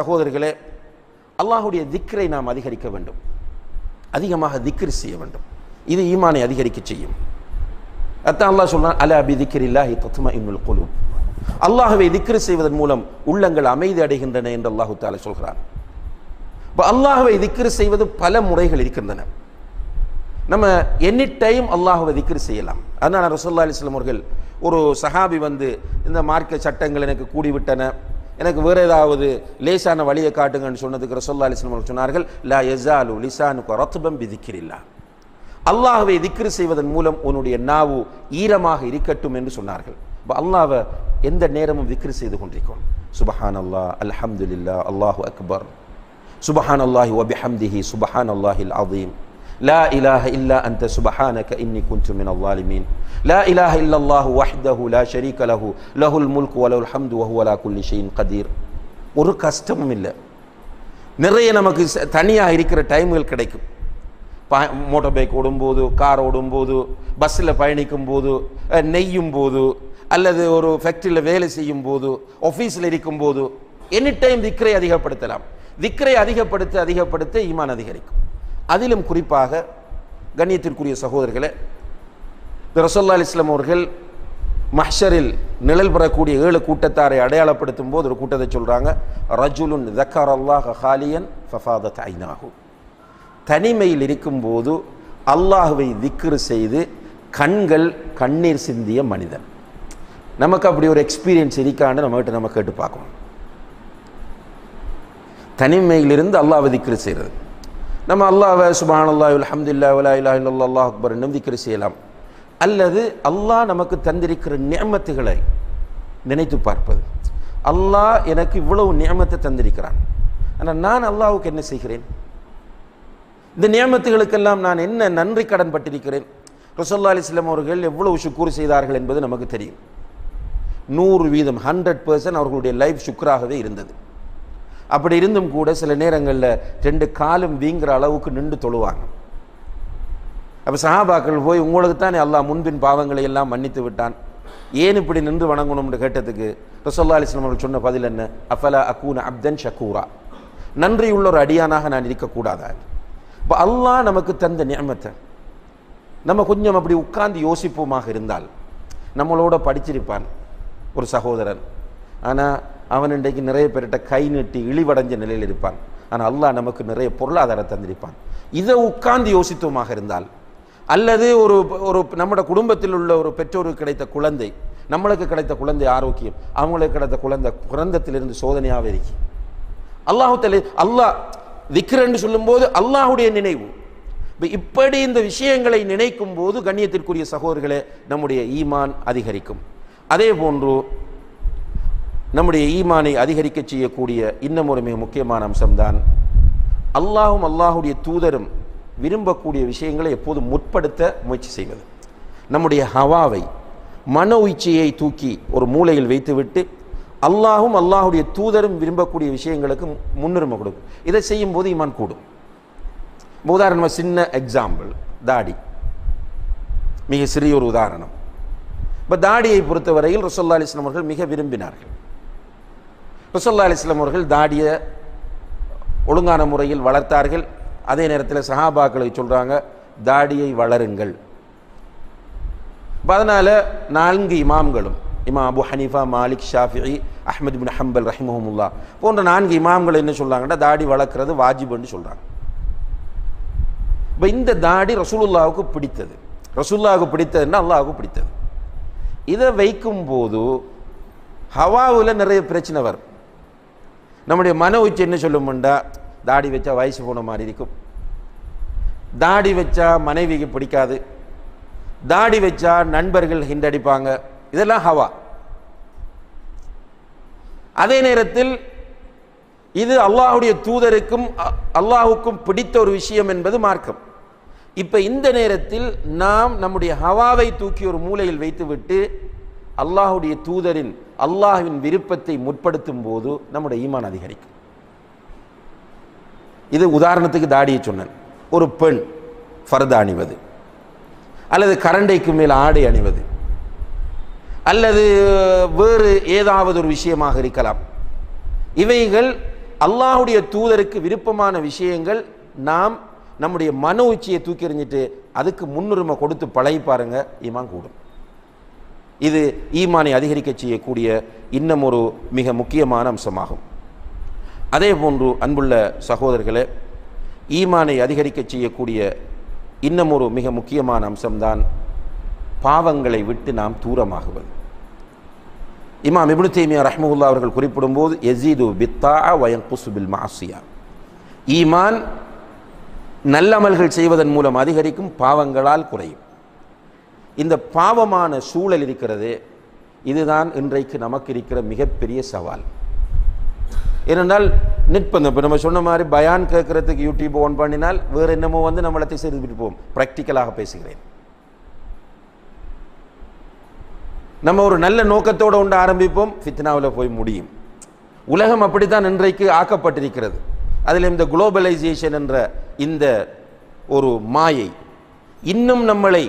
சகோதரர்களே அல்லாஹுடைய திக்ரை நாம் அதிகரிக்க வேண்டும். அதிகமாக திக்ர் செய்ய வேண்டும். இது ஈமானை அதிகரிக்க செய்யும். அத்தான் அல்லாஹ் சொல்றான் அலா பி திக்ரில்லாஹி தத்மா இன்னுல் குலூப். அல்லாஹுவை திக்ர் செய்வதன் மூலம் உள்ளங்கள் அமைதி அடைகின்றன என்று அல்லாஹு தாலா சொல்கிறான். இப்போ அல்லாஹுவை திக்ர் செய்வது பல முறைகள் இருக்கின்றன. நம்ம எனி டைம் அல்லாஹுவை திக்ர் செய்யலாம். அதனால் ரசோல்லா அலிஸ்லாம் அவர்கள் ஒரு சஹாபி வந்து இந்த மார்க்க சட்டங்கள் எனக்கு கூடிவிட்டன. எனக்கு வேற ஏதாவது லேசான வழியை காட்டுங்கன்னு சொன்னதுக்கு ரசோல்லா அலிஸ்லம் அவர்கள் சொன்னார்கள் லா எசாலு லிசானுக்கு ரத்துபம் விதிக்கிறில்லா அல்லாஹுவை திக்ரு செய்வதன் மூலம் உன்னுடைய நாவு ஈரமாக இருக்கட்டும் என்று சொன்னார்கள். இப்போ அல்லாவை எந்த நேரமும் திக்ரு செய்து கொண்டிருக்கோம். சுபஹான் அல்லா அல்ஹம்துல்லா அல்லாஹு அக்பர். சுபஹான் அல்லாஹி ஒபிஹம்திஹி சுபஹான் அல்லாஹில் அதீம் لا إله إلا أنت سبحانك إني كنت من الظالمين. لا إله إلا الله وحده لا شريك له له الملك وله الحمد وهو على كل شيء قدير. ஒரு கஷ்டமும் இல்லை. நிறைய நமக்கு தனியாக இருக்கிற டைம்கள் கிடைக்கும். மோட்டர் பைக் ஓடும்போது கார் ஓடும்போது பஸ்ஸில் பயணிக்கும் போது நெய்யும் போது அல்லது ஒரு ஃபேக்ட்ரியில் வேலை செய்யும் போது ஆஃபீஸில் இருக்கும்போது எனி டைம் திக்கரை அதிகப்படுத்தலாம். திக்கரை அதிகப்படுத்த அதிகப்படுத்த ஈமான் அதிகரிக்கும். அதிலும் குறிப்பாக கண்ணியத்திற்குரிய சகோதரர்களே ரசோல்லா அலிஸ்லாம் அவர்கள் மஹ்ஷரில் நிழல் பெறக்கூடிய ஏழு கூட்டத்தாரை அடையாளப்படுத்தும் போது ஒரு கூட்டத்தை சொல்கிறாங்க ரஜுலுன் தக்கார் அல்லாஹ் ஹாலியன் ஃபஃபாதத் ஐநாஹு தனிமையில் இருக்கும்போது அல்லாஹுவை திக்ரு செய்து கண்கள் கண்ணீர் சிந்திய மனிதன். நமக்கு அப்படி ஒரு எக்ஸ்பீரியன்ஸ் இருக்கான்னு நம்மகிட்ட நம்ம கேட்டு பார்க்கணும். தனிமையிலிருந்து அல்லாஹ் திக்ரு செய்கிறது நம்ம அல்லாஹ்வை சுபான் அல்லாஹ் அல்ஹம்துலில்லா வலா இல்லா அல்லாஹ் அக்பர் நம்பிக்கை செய்யலாம். அல்லது அல்லாஹ் நமக்கு தந்திருக்கிற நியமத்துகளை நினைத்து பார்ப்பது. அல்லாஹ் எனக்கு இவ்வளவு நியமத்தை தந்திருக்கிறான். ஆனால் நான் அல்லாஹுக்கு என்ன செய்கிறேன்? இந்த நியமத்துகளுக்கெல்லாம் நான் என்ன நன்றி கடன் பட்டிருக்கிறேன்? ரசோல்லா அலிஸ்லாம் அவர்கள் எவ்வளவு சுக்கூர் செய்தார்கள் என்பது நமக்கு தெரியும். நூறு வீதம் ஹண்ட்ரட் பர்சன்ட் அவர்களுடைய லைஃப் சுக்கராகவே இருந்தது. அப்படி இருந்தும் கூட சில நேரங்களில் ரெண்டு காலும் வீங்குற அளவுக்கு நின்று தொழுவாங்க. அப்போ சஹாபாக்கள் போய் உங்களுக்கு தானே அல்லாஹ் முன்பின் பாவங்களை எல்லாம் மன்னித்து விட்டான். ஏன் இப்படி நின்று வணங்கணும்னு கேட்டதுக்கு ரசோல்லா அலிஸ்லாம் அவர்கள் சொன்ன பதில் என்ன? அஃபலா அக்கூன அப்தன் ஷக்கூரா உள்ள ஒரு அடியானாக நான் இருக்கக்கூடாதா? இப்போ அல்லாஹ் நமக்கு தந்த நியமத்தை நம்ம கொஞ்சம் அப்படி உட்கார்ந்து யோசிப்போமாக இருந்தால் நம்மளோட படிச்சிருப்பான் ஒரு சகோதரன். ஆனால் அவன் இன்றைக்கு நிறைய பேர்கிட்ட கை நீட்டி இழிவடைஞ்ச நிலையில் இருப்பான். ஆனால் அல்லாஹ் நமக்கு நிறைய பொருளாதாரம் தந்திருப்பான். இதை உட்கார்ந்து யோசித்தோமாக இருந்தால் அல்லது ஒரு ஒரு நம்மளோட குடும்பத்தில் உள்ள ஒரு பெற்றோருக்கு கிடைத்த குழந்தை நம்மளுக்கு கிடைத்த குழந்தை ஆரோக்கியம் அவங்களுக்கு கிடைத்த குழந்தை குழந்தத்திலிருந்து சோதனையாகவே இருக்கு. அல்லாஹு தலை அல்லாஹ் திக்ரன்னு சொல்லும்போது அல்லாஹுடைய நினைவு. இப்படி இந்த விஷயங்களை நினைக்கும் போது கண்ணியத்திற்குரிய சகோதரர்களே நம்முடைய ஈமான் அதிகரிக்கும். அதே போன்று நம்முடைய ஈமானை அதிகரிக்க செய்யக்கூடிய இன்னும் ஒரு மிக முக்கியமான அம்சம்தான் அல்லாஹும் அல்லாஹுடைய தூதரும் விரும்பக்கூடிய விஷயங்களை எப்போதும் முற்படுத்த முயற்சி செய்வது. நம்முடைய ஹவாவை மன உச்சியை தூக்கி ஒரு மூலையில் வைத்துவிட்டு அல்லாஹும் அல்லாஹுடைய தூதரும் விரும்பக்கூடிய விஷயங்களுக்கு முன்னுரிமை கொடுக்கும். இதை செய்யும் போது இமான் கூடும். உதாரணமாக சின்ன எக்ஸாம்பிள் தாடி. மிக சிறிய ஒரு உதாரணம். இப்போ தாடியை பொறுத்தவரையில் ரசோல்லா அலிஸ்லாம் அவர்கள் மிக விரும்பினார்கள். ரசோல்லா அலிஸ்லாம் அவர்கள் தாடியை ஒழுங்கான முறையில் வளர்த்தார்கள். அதே நேரத்தில் சஹாபாக்களை சொல்கிறாங்க தாடியை வளருங்கள். அதனால் நான்கு இமாம்களும் இமா Abu Hanifa Malik Shafi Ahmad bin Hanbal ரஹிமஹமுல்லா போன்ற நான்கு இமாம்கள் என்ன சொல்கிறாங்கன்னா தாடி வளர்க்குறது வாஜிபுன்னு சொல்கிறாங்க இப்போ இந்த தாடி ரசூலுல்லாவுக்கு பிடித்தது. ரசூல்லாவுக்கு பிடித்ததுன்னா அல்லாவுக்கு பிடித்தது. இதை வைக்கும்போது ஹவாவில் நிறைய பிரச்சனை வரும். நம்முடைய மன உச்சி என்ன சொல்லுமுண்டா தாடி வச்சா வயசு போன மாதிரி இருக்கும். தாடி வச்சா மனைவிக்கு பிடிக்காது. தாடி வச்சா நண்பர்கள் ஹிண்டடிப்பாங்க. இதெல்லாம் ஹவா. அதே நேரத்தில் இது அல்லாஹ்வுடைய தூதருக்கும் அ- பிடித்த ஒரு விஷயம் என்பது மார்க்கம். இப்ப இந்த நேரத்தில் நாம் நம்முடைய ஹவாவை தூக்கி ஒரு மூலையில் வைத்துவிட்டு அல்லாஹுடைய தூதரின் அல்லாஹுவின் விருப்பத்தை முற்படுத்தும் போது நம்முடைய ஈமான் அதிகரிக்கும். இது உதாரணத்துக்கு தாடியை சொன்னேன். ஒரு பெண் ஃபர்தா அணிவது. அல்லது கரண்டைக்கு மேல் ஆடை அணிவது. அல்லது வேறு ஏதாவது ஒரு விஷயமாக இருக்கலாம். இவைகள் அல்லாஹுடைய தூதருக்கு விருப்பமான விஷயங்கள் நாம் நம்முடைய மன உச்சியை தூக்கி எறிஞ்சிட்டு அதுக்கு முன்னுரிமை கொடுத்து பழகி பாருங்க இமான் கூடும். இது ஈமானை அதிகரிக்க செய்யக்கூடிய இன்னும் ஒரு மிக முக்கியமான அம்சமாகும். அதே போன்று அன்புள்ள சகோதரர்களே ஈமானை அதிகரிக்க செய்யக்கூடிய இன்னும் ஒரு மிக முக்கியமான அம்சம்தான் பாவங்களை விட்டு நாம் தூரமாகுவது. இமாம் இப்னு தீமியா அவர்கள் குறிப்பிடும்போது எசீது பித்தா வயங்குசு பில் மாசியா ஈமான் நல்லமல்கள் செய்வதன் மூலம் அதிகரிக்கும் பாவங்களால் குறையும். இந்த பாவமான சூழல் இருக்கிறது இதுதான் இன்றைக்கு நமக்கு இருக்கிற மிகப்பெரிய சவால். ஏனென்றால் நிற்பந்தம் இப்போ நம்ம சொன்ன மாதிரி பயான் கேட்குறதுக்கு யூடியூப் ஓன் பண்ணினால் வேறு என்னமோ வந்து நம்மளை திசை திருப்பிட்டு போவோம் ப்ராக்டிக்கலாக பேசுகிறேன். நம்ம ஒரு நல்ல நோக்கத்தோடு உண்டு ஆரம்பிப்போம் ஃபித்னாவில் போய் முடியும். உலகம் அப்படித்தான் இன்றைக்கு ஆக்கப்பட்டிருக்கிறது. அதில் இந்த குளோபலைசேஷன் என்ற இந்த ஒரு மாயை இன்னும் நம்மளை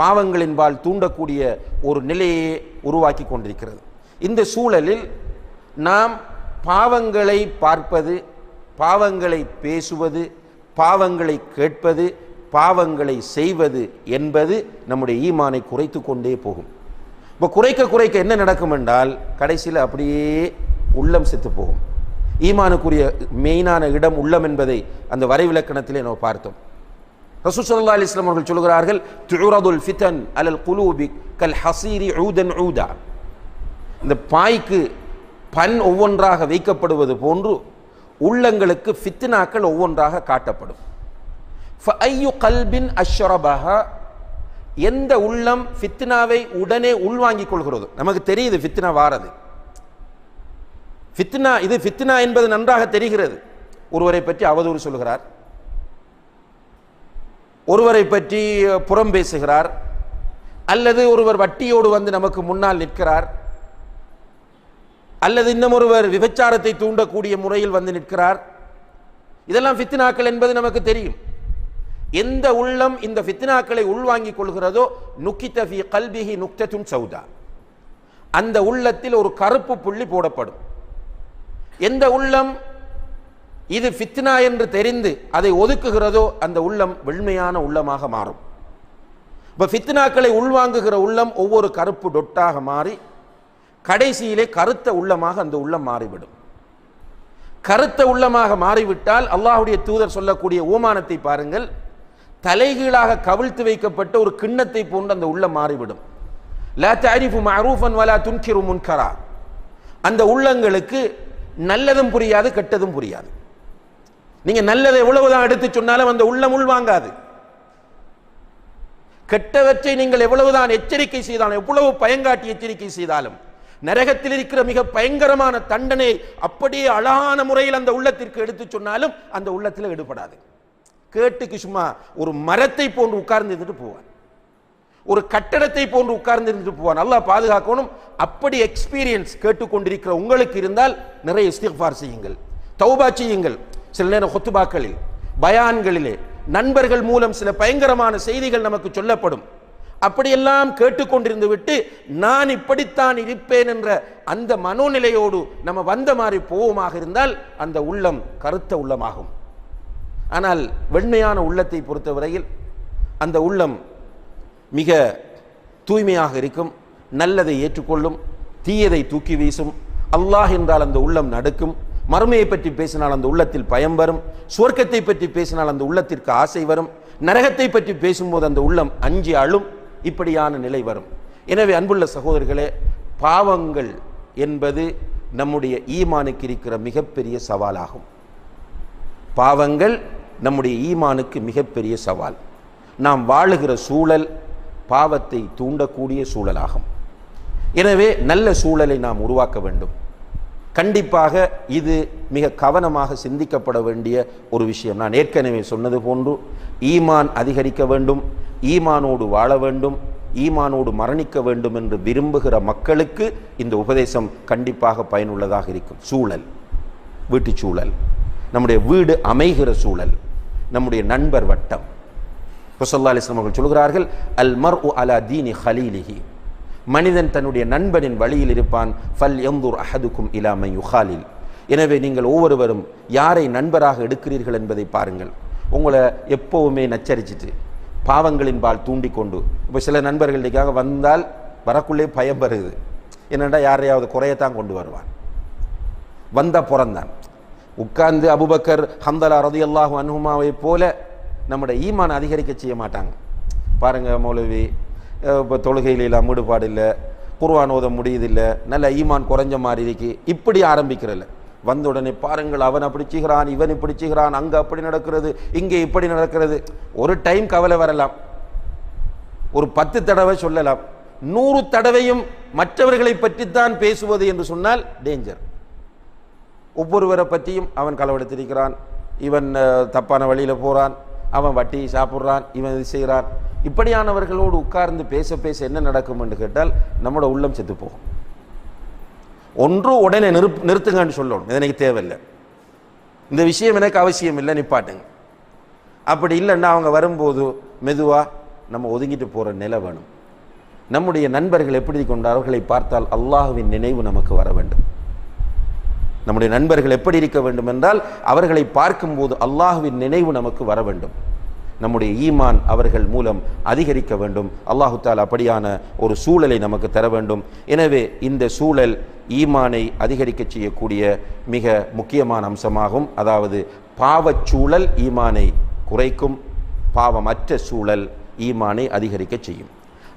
பாவங்களின்பால் தூண்டக்கூடிய ஒரு நிலையை உருவாக்கி கொண்டிருக்கிறது. இந்த சூழலில் நாம் பாவங்களை பார்ப்பது பாவங்களை பேசுவது பாவங்களை கேட்பது பாவங்களை செய்வது என்பது நம்முடைய ஈமானை குறைத்து கொண்டே போகும். இப்போ குறைக்க குறைக்க என்ன நடக்கும் என்றால் கடைசியில் அப்படியே உள்ளம் செத்து போகும். ஈமானுக்குரிய மெயினான இடம் உள்ளம் என்பதை அந்த வரைவிலக்கணத்திலே நம்ம பார்த்தோம். ரசூசல்லா ஸல்லல்லாஹு அவர்கள் சொல்கிறார்கள் துரதுல் ஃபிதன் அலல் குலூபி கல் ஹசீரி ஊதன் ஊதா. இந்த பாய்க்கு பன் ஒவ்வொன்றாக வைக்கப்படுவது போன்று உள்ளங்களுக்கு ஃபித்னாக்கள் ஒவ்வொன்றாக காட்டப்படும். ஃபையு கல்பின் அஷ்ரபஹா எந்த உள்ளம் ஃபித்னாவை உடனே உள்வாங்கிக் கொள்கிறதோ நமக்கு தெரியுது ஃபித்னா வாரது. ஃபித்னா இது ஃபித்னா என்பது நன்றாக தெரிகிறது. ஒருவரை பற்றி அவதூறு சொல்கிறார். ஒருவரை பற்றி புறம் பேசுகிறார். அல்லது ஒருவர் வட்டியோடு வந்து நமக்கு முன்னால் நிற்கிறார். அல்லது இன்னும் ஒருவர் விபச்சாரத்தை தூண்டக்கூடிய முறையில் வந்து நிற்கிறார். இதெல்லாம் ஃபித்னாக்கள் என்பது நமக்கு தெரியும். எந்த உள்ளம் இந்த ஃபித்னாக்களை உள்வாங்கிக் கொள்கிறதோ நுக்கித்தஃபி கல்பிஹி நுக்தத்துன் சௌதா. அந்த உள்ளத்தில் ஒரு கருப்பு புள்ளி போடப்படும். எந்த உள்ளம் இது ஃபித்னா என்று தெரிந்து அதை ஒதுக்குகிறதோ அந்த உள்ளம் வெண்மையான உள்ளமாக மாறும். இப்போ ஃபித்னாக்களை உள்வாங்குகிற உள்ளம் ஒவ்வொரு கருப்பு டொட்டாக மாறி கடைசியிலே கருத்த உள்ளமாக அந்த உள்ளம் மாறிவிடும். கருத்த உள்ளமாக மாறிவிட்டால் அல்லாஹுடைய தூதர் சொல்லக்கூடிய ஓமானத்தை பாருங்கள். தலைகீழாக கவிழ்த்து வைக்கப்பட்ட ஒரு கிண்ணத்தை போன்று அந்த உள்ளம் மாறிவிடும். லா தாரிஃபு மஅரூஃபன் வலா துன்கிரு முன்கரா. அந்த உள்ளங்களுக்கு நல்லதும் புரியாது கெட்டதும் புரியாது. நீங்க நல்லதை எவ்வளவுதான் எடுத்து சொன்னாலும் அந்த உள்ளம் உள்வாங்காது. கெட்டவற்றை நீங்கள் எவ்வளவுதான் எச்சரிக்கை செய்தாலும் எவ்வளவு பயங்காட்டி எச்சரிக்கை செய்தாலும் நரகத்தில் இருக்கிற மிக பயங்கரமான தண்டனை அப்படியே அழகான முறையில் அந்த உள்ளத்திற்கு எடுத்து சொன்னாலும் அந்த உள்ளத்தில் எடுபடாது கேட்டுக்கு சும்மா ஒரு மரத்தை போன்று உட்கார்ந்து இருந்துட்டு போவான். ஒரு கட்டடத்தை போன்று உட்கார்ந்து இருந்துட்டு போவான். நல்லா பாதுகாக்கணும். அப்படி எக்ஸ்பீரியன்ஸ் கேட்டுக்கொண்டிருக்கிற உங்களுக்கு இருந்தால் நிறைய இஸ்திஃபார் செய்யுங்கள். தௌபா செய்யுங்கள். சில நேரம் ஹொத்துபாக்களில் பயான்களிலே நண்பர்கள் மூலம் சில பயங்கரமான செய்திகள் நமக்கு சொல்லப்படும். அப்படியெல்லாம் கேட்டுக்கொண்டிருந்து விட்டு நான் இப்படித்தான் இருப்பேன் என்ற அந்த மனோநிலையோடு நம்ம வந்த மாதிரி போவோமாக இருந்தால் அந்த உள்ளம் கருத்த உள்ளமாகும். ஆனால் வெண்மையான உள்ளத்தை பொறுத்தவரையில் அந்த உள்ளம் மிக தூய்மையாக இருக்கும் நல்லதை ஏற்றுக்கொள்ளும் தீயதை தூக்கி வீசும் அல்லாஹ் என்றால் அந்த உள்ளம் நடுக்கும் மறுமையை பற்றி பேசினால் அந்த உள்ளத்தில் பயம் வரும் சுவர்க்கத்தை பற்றி பேசினால் அந்த உள்ளத்திற்கு ஆசை வரும் நரகத்தை பற்றி பேசும்போது அந்த உள்ளம் அஞ்சு அழும் இப்படியான நிலை வரும். எனவே அன்புள்ள சகோதரர்களே பாவங்கள் என்பது நம்முடைய ஈமானுக்கு இருக்கிற மிகப்பெரிய சவாலாகும். பாவங்கள் நம்முடைய ஈமானுக்கு மிகப்பெரிய சவால். நாம் வாழுகிற சூழல் பாவத்தை தூண்டக்கூடிய சூழலாகும். எனவே நல்ல சூழலை நாம் உருவாக்க வேண்டும். கண்டிப்பாக இது மிக கவனமாக சிந்திக்கப்பட வேண்டிய ஒரு விஷயம். நான் ஏற்கனவே சொன்னது போன்று ஈமான் அதிகரிக்க வேண்டும் ஈமானோடு வாழ வேண்டும் ஈமானோடு மரணிக்க வேண்டும் என்று விரும்புகிற மக்களுக்கு இந்த உபதேசம் கண்டிப்பாக பயனுள்ளதாக இருக்கும். சூழல் வீட்டுச் சூழல் நம்முடைய வீடு அமைகிற சூழல் நம்முடைய நண்பர் வட்டம். ரசல்லா அலிஸ்லாம் அவர்கள் சொல்கிறார்கள் அல் மர் அலா தீனி ஹலீலிஹி. மனிதன் தன்னுடைய நண்பனின் வழியில் இருப்பான். ஃபல் எந்தூர் அஹதுக்கும் இலாமை யுஹாலில் எனவே நீங்கள் ஒவ்வொருவரும் யாரை நண்பராக எடுக்கிறீர்கள் என்பதை பாருங்கள். உங்களை எப்போவுமே நச்சரிச்சிட்டு பாவங்களின் பால் தூண்டிக்கொண்டு. இப்போ சில நண்பர்களுக்காக வந்தால் வரக்குள்ளே பயம் வருது. என்னென்னா யாரையாவது குறையத்தான் கொண்டு வருவான். வந்த பிறந்தான். உட்கார்ந்து அபுபக்கர் ஹந்தலா ரதியல்லாஹு அனுமாவை போல நம்முடைய ஈமான் அதிகரிக்க செய்ய மாட்டாங்க. பாருங்கள் மௌலவி இப்போ தொழுகையில் எல்லாம் ஈடுபாடு இல்லை குர்வான் ஓத முடியுதில்லை நல்ல ஈமான் குறைஞ்ச மாதிரி இருக்கு. இப்படி ஆரம்பிக்கிறல்ல. வந்த உடனே பாருங்கள் அவன் அப்படி செய்கிறான் இவன் இப்படி செய்கிறான் அங்கே அப்படி நடக்கிறது இங்கே இப்படி நடக்கிறது. ஒரு டைம் கவலை வரலாம். ஒரு பத்து தடவை சொல்லலாம். நூறு தடவையும் மற்றவர்களை பற்றித்தான் பேசுவது என்று சொன்னால் டேஞ்சர் ஒவ்வொருவரை பற்றியும் அவன் களவெடுத்திருக்கிறான். இவன் தப்பான வழியில் போகிறான் அவன் வட்டி சாப்பிட்றான் இவன் இது செய்கிறான். இப்படியானவர்களோடு உட்கார்ந்து பேச பேச என்ன நடக்கும் என்று கேட்டால் நம்மளோட உள்ளம் செத்து போகும். ஒன்று உடனே நிறு நிறுத்துங்கன்னு சொல்லணும். இது எனக்கு தேவையில்லை. இந்த விஷயம் எனக்கு அவசியம் இல்லை நிப்பாட்டுங்க. அப்படி இல்லைன்னா அவங்க வரும்போது மெதுவாக நம்ம ஒதுங்கிட்டு போகிற நிலை வேணும். நம்முடைய நண்பர்கள் எப்படி கொண்டார் அவர்களை பார்த்தால் அல்லாஹுவின் நினைவு நமக்கு வர வேண்டும். நம்முடைய நண்பர்கள் எப்படி இருக்க வேண்டும் என்றால் அவர்களை பார்க்கும்போது அல்லாஹ்வின் நினைவு நமக்கு வர வேண்டும். நம்முடைய ஈமான் அவர்கள் மூலம் அதிகரிக்க வேண்டும். அல்லாஹு தால் அப்படியான ஒரு சூழலை நமக்கு தர வேண்டும். எனவே இந்த சூழல் ஈமானை அதிகரிக்க செய்யக்கூடிய மிக முக்கியமான அம்சமாகும். அதாவது பாவச்சூழல் ஈமானை குறைக்கும் பாவமற்ற சூழல் ஈமானை அதிகரிக்க செய்யும்.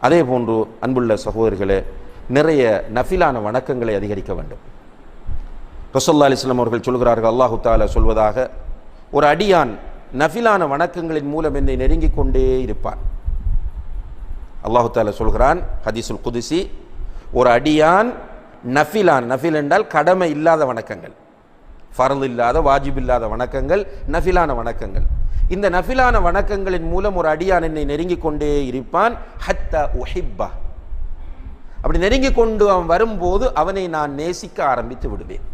அதே போன்று அன்புள்ள சகோதரர்களே நிறைய நஃபிலான வணக்கங்களை அதிகரிக்க வேண்டும். ரசல்லா அலிஸ்லாம் அவர்கள் சொல்கிறார்கள் அல்லாஹு தாலா சொல்வதாக ஒரு அடியான் நஃபிலான வணக்கங்களின் மூலம் என்னை நெருங்கிக் கொண்டே இருப்பான். அல்லாஹு தாலா சொல்கிறான் ஹதீசுல் குதிசி ஒரு அடியான் நஃபிலான் நஃபில் என்றால் கடமை இல்லாத வணக்கங்கள் ஃபரல் இல்லாத வாஜிப் இல்லாத வணக்கங்கள் நஃபிலான வணக்கங்கள். இந்த நஃபிலான வணக்கங்களின் மூலம் ஒரு அடியான் என்னை நெருங்கிக் கொண்டே இருப்பான். ஹத்தா உஹிப்பா. அப்படி நெருங்கிக் கொண்டு அவன் வரும்போது அவனை நான் நேசிக்க ஆரம்பித்து விடுவேன்.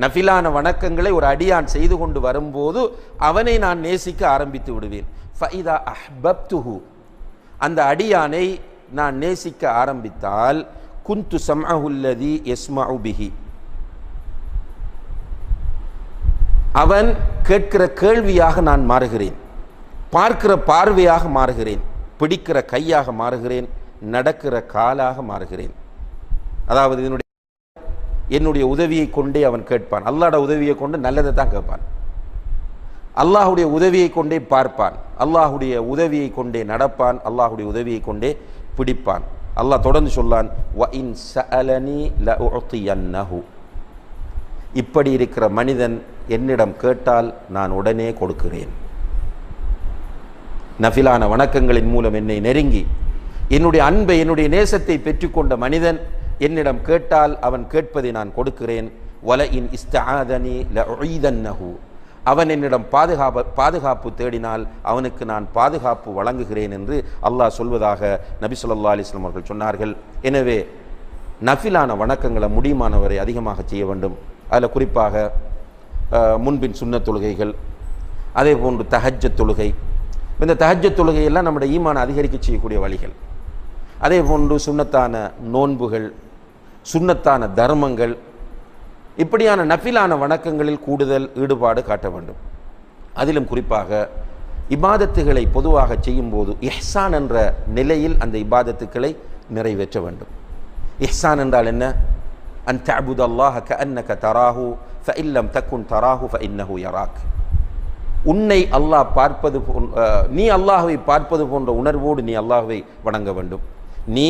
நஃபிலான வணக்கங்களை ஒரு அடியான் செய்து கொண்டு வரும்போது அவனை நான் நேசிக்க ஆரம்பித்து விடுவேன். ஃபைதா அஹ்பப்துஹு. அந்த அடியானை நான் நேசிக்க ஆரம்பித்தால் குந்து சம்அஹுல்லதி யஸ்மஉ பிஹி. அவன் கேட்கிற கேள்வியாக நான் மாறுகிறேன். பார்க்கிற பார்வையாக மாறுகிறேன். பிடிக்கிற கையாக மாறுகிறேன். நடக்கிற காலாக மாறுகிறேன். அதாவது இதனுடைய என்னுடைய உதவியை கொண்டே அவன் கேட்பான். அல்லாட உதவியை கொண்டு நல்லதை தான் கேட்பான். அல்லாஹுடைய உதவியை கொண்டே பார்ப்பான். அல்லாஹுடைய உதவியை கொண்டே நடப்பான். அல்லாஹுடைய உதவியை கொண்டே பிடிப்பான். அல்லாஹ் தொடர்ந்து சொல்லான் "வ இன் இப்படி இருக்கிற மனிதன் என்னிடம் கேட்டால் நான் உடனே கொடுக்கிறேன். நஃபிலான வணக்கங்களின் மூலம் என்னை நெருங்கி என்னுடைய அன்பை என்னுடைய நேசத்தை பெற்றுக்கொண்ட மனிதன் என்னிடம் கேட்டால் அவன் கேட்பதை நான் கொடுக்கிறேன். வல இன் இஸ்தாதனி லீதன்னஹு அவன் என்னிடம் பாதுகாப்பு பாதுகாப்பு தேடினால் அவனுக்கு நான் பாதுகாப்பு வழங்குகிறேன் என்று அல்லாஹ் சொல்வதாக நபி சொல்லா அலிஸ்லாம் அவர்கள் சொன்னார்கள். எனவே நஃபிலான வணக்கங்களை முடியுமானவரை அதிகமாக செய்ய வேண்டும். அதில் குறிப்பாக முன்பின் சுண்ண தொழுகைகள் அதே போன்று தஹஜ்ஜத் தொழுகை. இந்த தஹஜ்ஜத் தொழுகையெல்லாம் நம்முடைய ஈமான அதிகரிக்க செய்யக்கூடிய வழிகள். அதே போன்று சுண்ணத்தான நோன்புகள் சுண்ணத்தான தர்மங்கள் இப்படியான நஃபிலான வணக்கங்களில் கூடுதல் ஈடுபாடு காட்ட வேண்டும். அதிலும் குறிப்பாக இபாதத்துகளை பொதுவாக செய்யும்போது இஹ்சான் என்ற நிலையில் அந்த இபாதத்துக்களை நிறைவேற்ற வேண்டும். இஹ்சான் என்றால் என்ன? அன் தபுத் அல்லாஹ க தராஹு ஃப இல்லம் தக்குன் தராஹு ஃபஇன்னஹு யராக். உன்னை அல்லாஹ் பார்ப்பது போ நீ அல்லாஹுவை பார்ப்பது போன்ற உணர்வோடு நீ அல்லாஹுவை வணங்க வேண்டும். நீ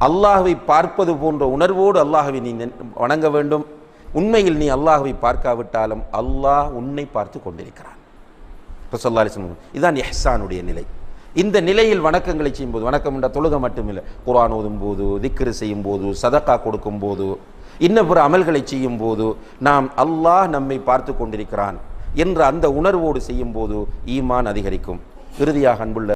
அல்லாஹுவை பார்ப்பது போன்ற உணர்வோடு அல்லாஹுவை நீ நென்- வணங்க வேண்டும். உண்மையில் நீ அல்லாஹுவை பார்க்காவிட்டாலும் அல்லாஹ் உன்னை பார்த்து கொண்டிருக்கிறான். ரசல்லா அலிஸ்லம் இதுதான் எஹ்சானுடைய நிலை. இந்த நிலையில் வணக்கங்களை செய்யும்போது வணக்கம் என்ற தொழுக மட்டுமில்லை. குரான் ஓதும் போது திக்ரு செய்யும் போது சதக்கா கொடுக்கும் போது இன்ன பிற அமல்களை செய்யும் போது நாம் அல்லாஹ் நம்மை பார்த்து கொண்டிருக்கிறான் என்ற அந்த உணர்வோடு செய்யும் போது ஈமான் அதிகரிக்கும். இறுதியாக அன்புள்ள